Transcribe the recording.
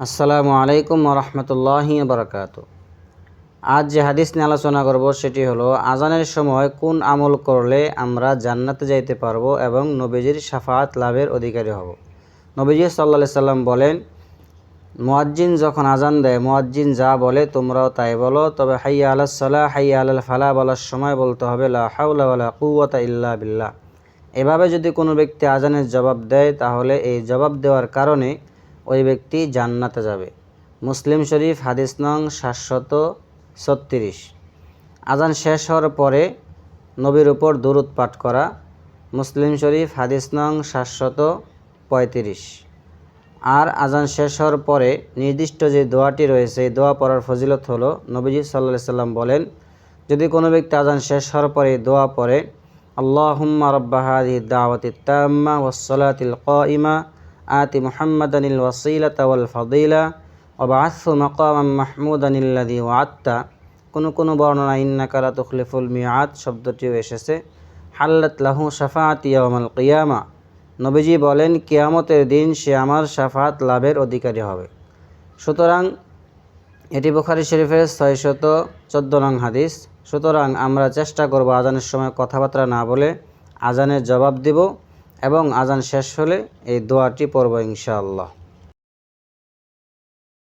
আসসালামু আলাইকুম রহমতুল্লাহি বারকাত আজ যে হাদিস নিয়ে আলোচনা করব সেটি হলো, আজানের সময় কোন আমল করলে আমরা জান্নাতে যাইতে পারব এবং নবীজির সাফাত লাভের অধিকারী হব। নবীজি সাল্লা সাল্লাম বলেন, মোয়াজ্জিন যখন আজান দেয়, মোয়াজ্জিন যা বলে তোমরাও তাই বলো। তবে হাইয়া আলাহ সাল্লাহ হাইয়া আলাল ফালা বলার সময় বলতে হবে, লা হাউলা ইল্লা বিল্লাহ। এভাবে যদি কোনো ব্যক্তি আজানের জবাব দেয়, তাহলে এই জবাব দেওয়ার কারণে ওই ব্যক্তি জান্নাতে যাবে। মুসলিম শরীফ হাদিস নং সাতশত ছত্রিশ। আজান শেষ হওয়ার পরে নবীর উপর দুরুদ পাঠ করা। মুসলিম শরীফ হাদিস নং সাতশত পঁয়ত্রিশ। আর আজান শেষ হওয়ার পরে নির্দিষ্ট যে দোয়াটি রয়েছে, এই দোয়া পড়ার ফজিলত হলো, নবীজি সাল্লা সাল্লাম বলেন, যদি কোনো ব্যক্তি আজান শেষ হওয়ার পরে দোয়া পড়ে, আল্লাহুম্মা রব্বা হাদি দাওয়াতি তাম্মা ওয়াসসালাতিল কাইমা আতি মুহাম্মাদানিল ওয়াসিলাতা ওয়াল ফাদিলা ওবাআসু মাকামাম মাহমুদানিল্লাযী ওয়াত্তা কোনো কোনো বর্ণনা ইন্নাকারা তুখলিফুল মিয়াদ শব্দটিও এসেছে। হাল্লাত লাহু শাফাআতি ইয়াউমাল কিয়ামা। নবীজি বলেন, কিয়ামতের দিন সে আমার শাফাত লাভের অধিকারী হবে। সুতরাং এটি বুখারি শরীফের ছয়শত চোদ্দ নং হাদিস। সুতরাং আমরা চেষ্টা করব আজানের সময় কথাবার্তা না বলে আজানের জবাব দিব। এবং আজান শেষ হলে এই দোয়াটি পড়ব ইনশাআল্লাহ।